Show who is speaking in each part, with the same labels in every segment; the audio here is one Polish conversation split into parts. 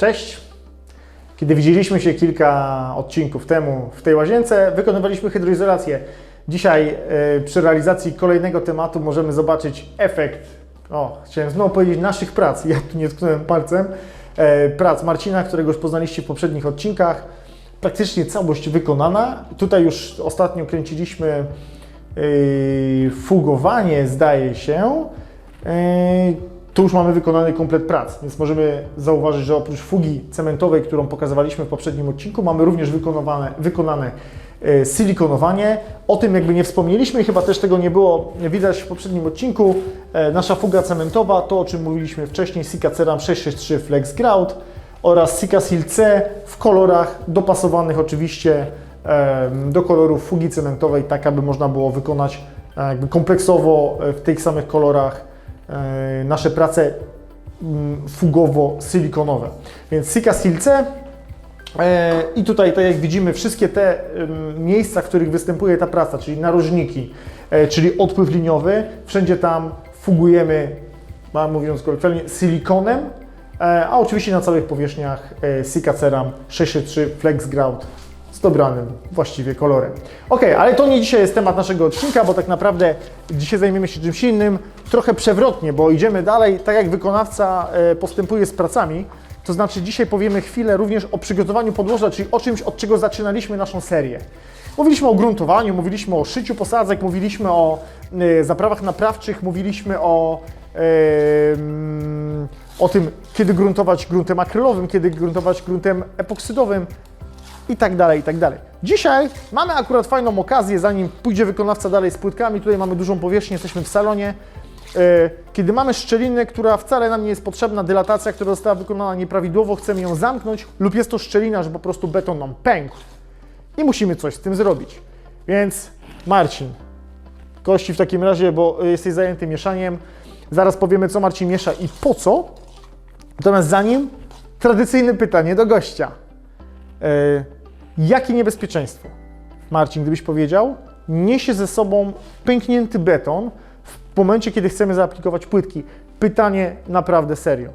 Speaker 1: Cześć! Kiedy widzieliśmy się kilka odcinków temu w tej łazience, wykonywaliśmy hydroizolację. Dzisiaj e, przy realizacji kolejnego tematu możemy zobaczyć efekt, o, chciałem znowu powiedzieć naszych prac, ja tu nie tknąłem palcem, prac Marcina, którego już poznaliście w poprzednich odcinkach. Praktycznie całość wykonana. Tutaj już ostatnio kręciliśmy e, fugowanie, zdaje się. E, tu już mamy wykonany komplet prac, więc możemy zauważyć, że oprócz fugi cementowej, którą pokazywaliśmy w poprzednim odcinku, mamy również wykonane, wykonane e, silikonowanie. O tym jakby nie wspomnieliśmy, chyba też tego nie było widać w poprzednim odcinku. E, Nasza fuga cementowa, to o czym mówiliśmy wcześniej, Sika Ceram 663 Flex Grout oraz Sika Sil C w kolorach dopasowanych oczywiście do kolorów fugi cementowej, tak aby można było wykonać e, jakby kompleksowo e, w tych samych kolorach e, nasze prace mm, fugowo-silikonowe. Więc Sika Sil C E, I tutaj, tak jak widzimy, wszystkie te miejsca, w których występuje ta praca, czyli narożniki, e, czyli odpływ liniowy, wszędzie tam fugujemy, mówiąc kolokwialnie, silikonem, e, a oczywiście na całych powierzchniach e, Sika Ceram 663 Flex Grout z dobranym właściwie kolorem. Ok, ale to nie dzisiaj jest temat naszego odcinka, bo tak naprawdę dzisiaj zajmiemy się czymś innym, trochę przewrotnie, bo idziemy dalej, tak jak wykonawca e, postępuje z pracami, to znaczy dzisiaj powiemy chwilę również o przygotowaniu podłoża, czyli o czymś, od czego zaczynaliśmy naszą serię. Mówiliśmy o gruntowaniu, mówiliśmy o szyciu posadzek, mówiliśmy o y, zaprawach naprawczych, mówiliśmy o, ym, o tym, kiedy gruntować gruntem akrylowym, kiedy gruntować gruntem epoksydowym i tak dalej, i tak dalej. Dzisiaj mamy akurat fajną okazję, zanim pójdzie wykonawca dalej z płytkami, tutaj mamy dużą powierzchnię, jesteśmy w salonie, Kiedy mamy szczelinę, która wcale nam nie jest potrzebna, dylatacja, która została wykonana nieprawidłowo, chcemy ją zamknąć, lub jest to szczelina, że po prostu beton nam pękł i musimy coś z tym zrobić. Więc Marcin, kości w takim razie, bo jesteś zajęty mieszaniem. Zaraz powiemy, co Marcin miesza i po co. Natomiast zanim, tradycyjne pytanie do gościa. E, jakie niebezpieczeństwo, Marcin, gdybyś powiedział, niesie ze sobą pęknięty beton w momencie, kiedy chcemy zaaplikować płytki? Pytanie naprawdę serio.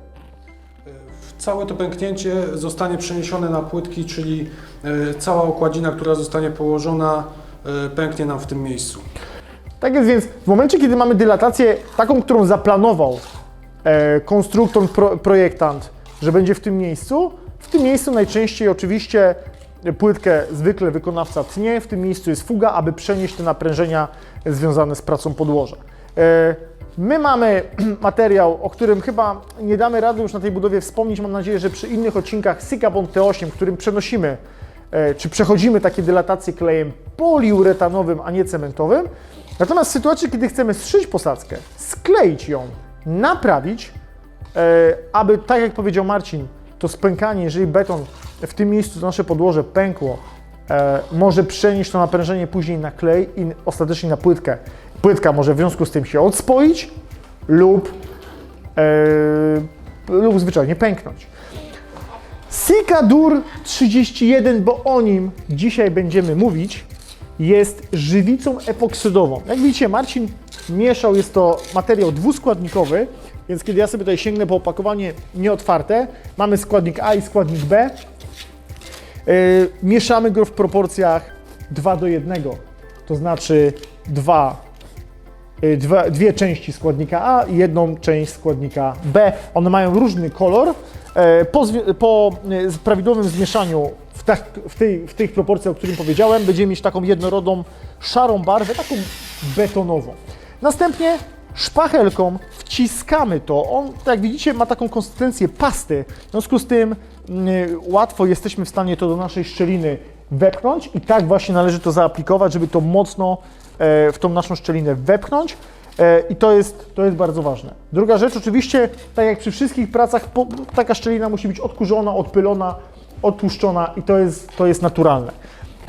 Speaker 2: Całe to pęknięcie zostanie przeniesione na płytki, czyli e, cała okładzina, która zostanie położona, e, pęknie nam w tym miejscu.
Speaker 1: Tak jest więc, w momencie, kiedy mamy dylatację taką, którą zaplanował e, konstruktor, pro, projektant, że będzie w tym miejscu, w tym miejscu najczęściej oczywiście płytkę zwykle wykonawca tnie, w tym miejscu jest fuga, aby przenieść te naprężenia związane z pracą podłoża. E, My mamy materiał, o którym chyba nie damy rady już na tej budowie wspomnieć. Mam nadzieję, że przy innych odcinkach Sikabon T8, którym przenosimy, e, czy przechodzimy takie dylatacje klejem poliuretanowym, a nie cementowym. Natomiast w sytuacji, kiedy chcemy zszyć posadzkę, skleić ją, naprawić, e, aby, tak jak powiedział Marcin, to spękanie, jeżeli beton w tym miejscu, nasze podłoże pękło, może przenieść to naprężenie później na klej i ostatecznie na płytkę. Płytka może w związku z tym się odspoić lub, e, lub zwyczajnie pęknąć. Sikadur 31, bo o nim dzisiaj będziemy mówić, jest żywicą epoksydową. Jak widzicie, Marcin mieszał, jest to materiał dwuskładnikowy, więc kiedy ja sobie tutaj sięgnę po opakowanie nieotwarte, mamy składnik A i składnik B. Yy, mieszamy go w proporcjach 2 do 1, to znaczy 2 y, dwa, dwie części składnika A i jedną część składnika B. One mają różny kolor. E, Po, po prawidłowym zmieszaniu w, tak, w, tej, w tych proporcjach, o którym powiedziałem, będziemy mieć taką jednorodną, szarą barwę, taką betonową. Następnie szpachelką wciskamy to. On, tak jak widzicie, ma taką konsystencję pasty. W związku z tym łatwo jesteśmy w stanie to do naszej szczeliny wepchnąć i tak właśnie należy to zaaplikować, żeby to mocno e, w tą naszą szczelinę wepchnąć. E, I to jest, to jest bardzo ważne. Druga rzecz, oczywiście, tak jak przy wszystkich pracach, taka szczelina musi być odkurzona, odpylona, odtłuszczona i to jest, to jest naturalne.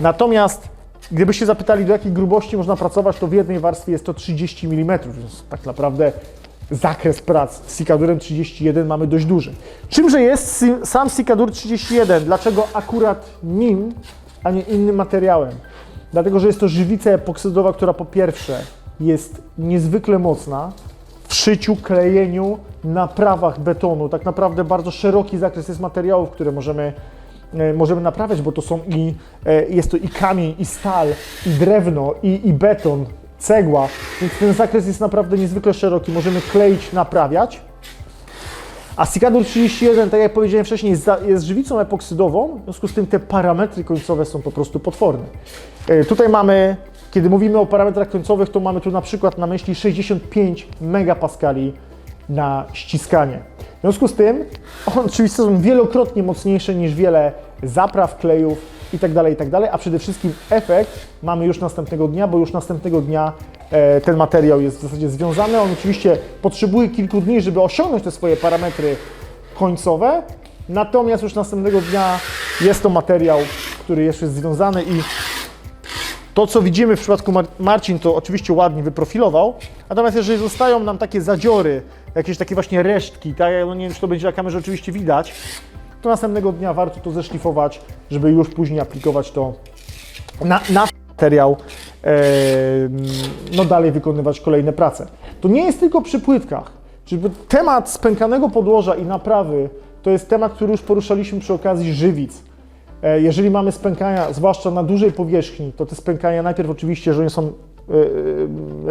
Speaker 1: Natomiast gdybyście zapytali, do jakiej grubości można pracować, to w jednej warstwie jest to 30 mm, więc tak naprawdę zakres prac z Sikadurem 31 mamy dość duży. Czymże jest sam Sikadur 31? Dlaczego akurat nim, a nie innym materiałem? Dlatego, że jest to żywica epoksydowa, która po pierwsze jest niezwykle mocna w szyciu, klejeniu, naprawach betonu. Tak naprawdę bardzo szeroki zakres jest materiałów, które możemy, e, możemy naprawiać, bo to są i, e, jest to i kamień, i stal, i drewno, i, i beton, cegła, więc ten zakres jest naprawdę niezwykle szeroki. Możemy kleić, naprawiać. A Cicador 31, tak jak powiedziałem wcześniej, jest, żywicą epoksydową, w związku z tym te parametry końcowe są po prostu potworne. E, Tutaj mamy, kiedy mówimy o parametrach końcowych, to mamy tu na przykład na myśli 65 megapaskali na ściskanie. W związku z tym, one oczywiście są wielokrotnie mocniejsze niż wiele zapraw, klejów itd., itd., a przede wszystkim efekt mamy już następnego dnia, bo już następnego dnia e, ten materiał jest w zasadzie związany. On oczywiście potrzebuje kilku dni, żeby osiągnąć te swoje parametry końcowe, natomiast już następnego dnia jest to materiał, który jeszcze jest związany i to, co widzimy w przypadku Mar- Marcin, to oczywiście ładnie wyprofilował, natomiast jeżeli zostają nam takie zadziory, jakieś takie właśnie resztki, tak, no nie wiem, czy to będzie na kamerze oczywiście widać, to następnego dnia warto to zeszlifować, żeby już później aplikować to na, na materiał, no dalej wykonywać kolejne prace. To nie jest tylko przy płytkach. Czyli temat spękanego podłoża i naprawy to jest temat, który już poruszaliśmy przy okazji żywic. E, Jeżeli mamy spękania, zwłaszcza na dużej powierzchni, to te spękania najpierw oczywiście, jeżeli są e,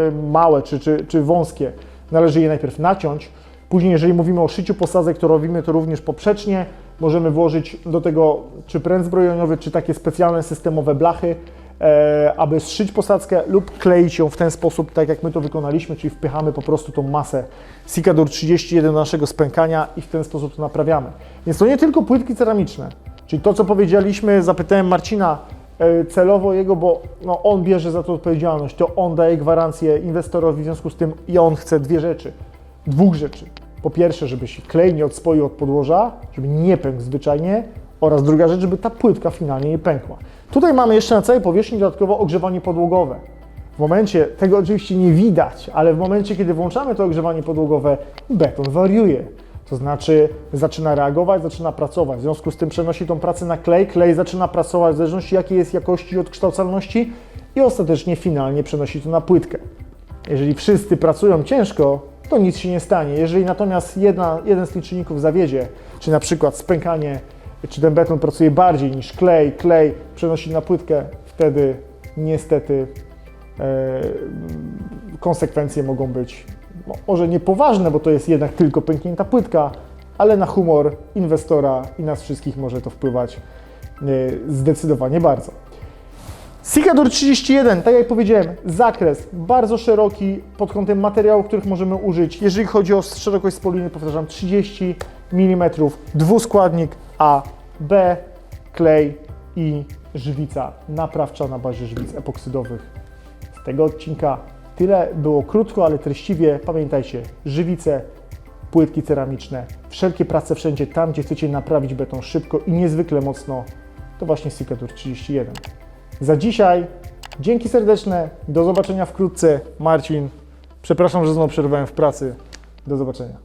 Speaker 1: e, małe czy, czy, czy wąskie, należy je najpierw naciąć. Później, jeżeli mówimy o szyciu posadzek, to robimy to również poprzecznie. Możemy włożyć do tego czy pręt zbrojeniowy, czy takie specjalne systemowe blachy, e, aby zszyć posadzkę lub kleić ją w ten sposób, tak jak my to wykonaliśmy, czyli wpychamy po prostu tą masę Sikadur 31 do naszego spękania i w ten sposób to naprawiamy. Więc to nie tylko płytki ceramiczne, czyli to, co powiedzieliśmy, zapytałem Marcina e, celowo jego, bo no, on bierze za to odpowiedzialność, to on daje gwarancję inwestorowi, w związku z tym i on chce dwie rzeczy, dwóch rzeczy. Po pierwsze, żeby się klej nie odspoił od podłoża, żeby nie pękł zwyczajnie oraz druga rzecz, żeby ta płytka finalnie nie pękła. Tutaj mamy jeszcze na całej powierzchni dodatkowo ogrzewanie podłogowe. W momencie, tego oczywiście nie widać, ale w momencie, kiedy włączamy to ogrzewanie podłogowe, beton wariuje. To znaczy zaczyna reagować, zaczyna pracować. W związku z tym przenosi tą pracę na klej, klej zaczyna pracować w zależności jakiej jest jakości odkształcalności i ostatecznie finalnie przenosi to na płytkę. Jeżeli wszyscy pracują ciężko, to nic się nie stanie. Jeżeli natomiast jedna, jeden z liczników zawiedzie, czy na przykład spękanie, czy ten beton pracuje bardziej niż klej, klej przenosi na płytkę, wtedy niestety e, konsekwencje mogą być no, może niepoważne, bo to jest jednak tylko pęknięta płytka, ale na humor inwestora i nas wszystkich może to wpływać e, zdecydowanie bardzo. Sikadur 31, tak jak powiedziałem, zakres bardzo szeroki pod kątem materiałów, których możemy użyć. Jeżeli chodzi o szerokość spoliny, powtarzam, 30 mm, dwuskładnik A, B, klej i żywica naprawcza na bazie żywic epoksydowych. Z tego odcinka tyle było krótko, ale treściwie. Pamiętajcie, żywice, płytki ceramiczne, wszelkie prace wszędzie tam, gdzie chcecie naprawić beton szybko i niezwykle mocno, to właśnie Sikadur 31. Za dzisiaj dzięki serdeczne, do zobaczenia wkrótce. Marcin, przepraszam, że znowu przerwałem w pracy. Do zobaczenia.